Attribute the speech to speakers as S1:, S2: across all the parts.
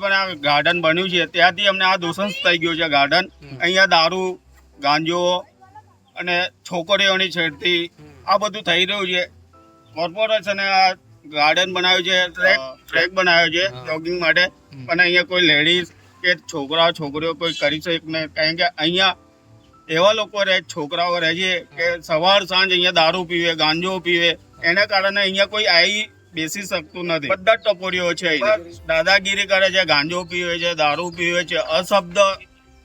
S1: પણ આ ગાર્ડન બન્યું છે. ત્યાંથી અમને આ દૂષણ થઈ ગયું છે ગાર્ડન અહીંયા દારૂ ગાંજો અને છોકરીઓની છેડતી આ બધું થઈ રહ્યું છે. કોર્પોરેશને આ ગાર્ડન બનાવ્યું છે ટ્રેક ટ્રેક બનાવ્યો છે જોગિંગ માટે. પણ અહીંયા કોઈ લેડીઝ કે છોકરા છોકરીઓ કોઈ કરી શકે નહીં. કારણ કે અહીંયા એવા લોકો રહે છોકરાઓ રહે છે કે સવાર સાંજ અહીંયા દારૂ પીવે ગાંજો પીવે. એના કારણે અહીંયા કોઈ આવી બેસી શકતું નથી. બધા ટપોરીઓ છે દાદાગીરી કરે છે ગાંજો પીવે છે દારૂ પીવે છે અશબ્દ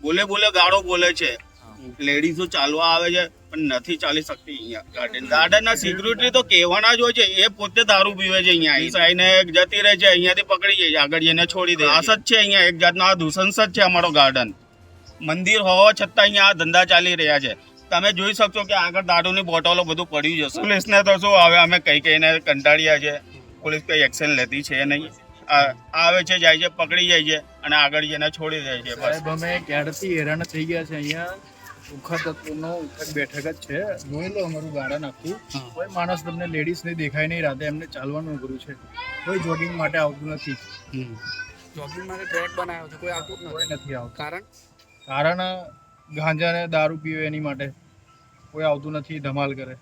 S1: બોલે બોલે ગાળો બોલે છે. લેડીઝો ચાલવા આવે છે પણ નથી ચાલી શકતી અહીંયા ગાર્ડન ગાર્ડનના સિક્યુરિટી તો કહેવાના જ હોય છે એ પોતે દારૂ પીવે છે અહીંયા. અહીં સાઈને જતી રહે છે અહીંયાથી પકડી જાય આગળ જઈને છોડી દે આસ જ છે અહીંયા એક જાતનો આ દૂષણ જ છે અમારો ગાર્ડન મંદિર હોવા છતાં અહીંયા આ ધંધા ચાલી રહ્યા છે. તમે જોઈ શકશો કે આગળ દારૂની બોટલો બધું પડ્યું જશે. પોલીસને તો શું હવે અમે કઈ કઈને કંટાળ્યા છે. પોલીસ કઈ એક્શન લેતી છે નહીં. આવે છે જાય છે પકડી જાય છે અને આગળ જઈને છોડી દે છે બસ.
S2: સાહેબ અમે ક્યારથી હેરાન થઈ ગયા છે અહીંયા? ઉખા તત્વનો ઉઠક બેઠક જ છે. જોઈ લો અમારું ગાર્ડન આખું કોઈ માણસ તમને લેડીઝ ને દેખાય નહીં રાતે એમને ચાલવાનું અઘરું છે. કોઈ જોગિંગ માટે આવતું નથી.
S3: જોગિંગ માટે ટ્રેક બનાવ્યો છે કોઈ આવતું નથી.
S2: નથી આવતું.
S3: કારણ?
S2: કારણ ગાંજા ને દારૂ પીવે એની માટે. કોઈ આવતું નથી ધમાલ કરે.